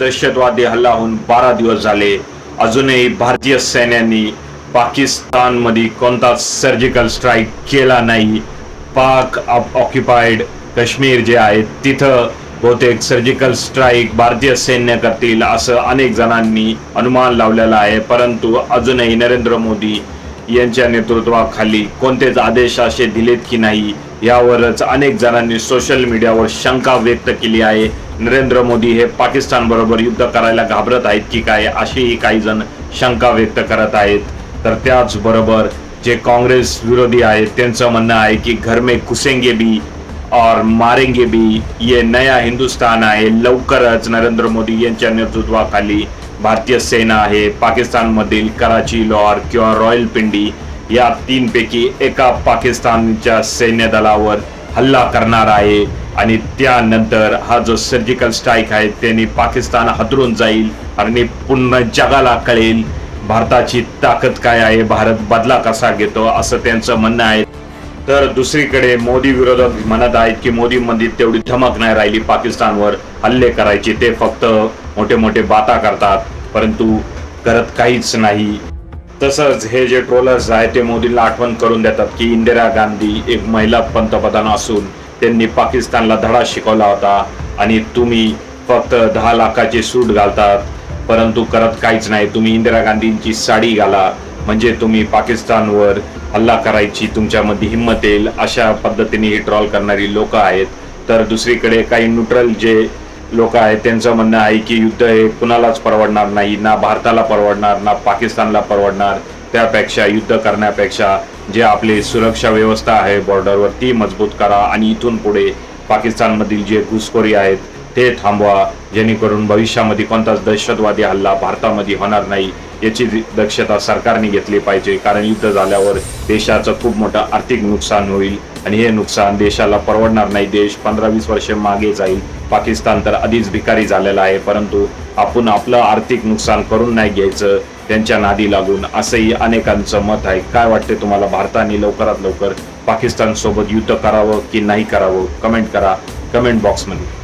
दहशतवादी हल्ला होऊन बारा दिवस झाले. अजूनही भारतीय सैन्याने पाकिस्तानमध्ये कोणताच सर्जिकल स्ट्राईक केला नाही. पाक ऑक्युपाईड काश्मीर जे आहे तिथं बहुतेक सर्जिकल स्ट्राईक भारतीय सैन्य करतील असं अनेक जणांनी अनुमान लावलेला आहे. परंतु अजूनही नरेंद्र मोदी यांच्या नेतृत्वाखाली कोणतेच आदेश असे दिलेत की नाही यावरच अनेक जणांनी सोशल मीडियावर शंका व्यक्त केली आहे. नरेंद्र मोदी हे पाकिस्तान बरोबर युद्ध करायला घाबरत आहेत की काय अशीही काही जण शंका व्यक्त करत आहेत. तर त्याचबरोबर जे काँग्रेस विरोधी आहेत त्यांचं म्हणणं आहे की घर में घुसेंगे भी और मारेंगे भी ये नया हिंदुस्तान आहे. लवकरच नरेंद्र मोदी यांच्या नेतृत्वाखाली भारतीय सेना आहे पाकिस्तानमधील कराची लॉर किंवा रॉयल पिंडी या तीनपैकी एका पाकिस्तानच्या सैन्य दलावर हल्ला करणार आहे आणि त्यानंतर हा जो सर्जिकल स्ट्राईक आहे त्यांनी पाकिस्तान हादरून जाईल आणि पुन्हा जगाला कळेल भारताची ताकद काय आहे भारत बदला कसा घेतो असं त्यांचं म्हणणं आहे. तर दुसरीकडे मोदी विरोधक म्हणत आहेत की मोदीमध्ये तेवढी धमक नाही राहिली पाकिस्तानवर हल्ले करायची ते फक्त मोठे मोठे बाता करतात. परंतु करत काहीच नाही. तसंच हे जे ट्रोलर्स आहेत ते मोदींना आठवण करून देतात की इंदिरा गांधी एक महिला पंतप्रधान असून त्यांनी पाकिस्तानला धडा शिकवला होता आणि तुम्ही फक्त दहा लाखाची सूट घालतात. परंतु करत काहीच नाही. तुम्ही इंदिरा गांधींची साडी घाला. म्हणजे तुम्ही पाकिस्तानवर हल्ला करायची तुमच्यामध्ये हिंमत येईल अशा पद्धतीने ही ट्रॉल करणारी लोक आहेत. तर दुसरीकडे काही न्यूट्रल जे लोक आहेत त्यांचं म्हणणं आहे की युद्ध हे कुणालाच परवडणार नाही ना भारताला परवडणार ना पाकिस्तानला परवडणार. त्यापेक्षा युद्ध करण्यापेक्षा जे आपली सुरक्षा व्यवस्था आहे बॉर्डरवर ती मजबूत करा आणि इथून पुढे पाकिस्तानमधील जे घुसखोरी आहेत ते थांबवा. जेणेकरून भविष्यामध्ये कोणताच दहशतवादी हल्ला भारतामध्ये होणार नाही याची दक्षता सरकारने घेतली पाहिजे. कारण युद्ध झाल्यावर देशाचं खूप मोठं आर्थिक नुकसान होईल. आणि हे नुकसान देशाला परवडणार नाही. देश पंधरा वीस वर्षे मागे जाईल. पाकिस्तान तर आधीच भिकारी झालेला आहे. परंतु आपण आपलं आर्थिक नुकसान करून नाही घ्यायचं. त्यांच्या नादी लागून असंही अनेकांचं मत आहे. काय वाटते तुम्हाला? भारताने लवकरात लवकर पाकिस्तानसोबत युद्ध करावं की नाही करावं? कमेंट करा. कमेंट बॉक्समध्ये.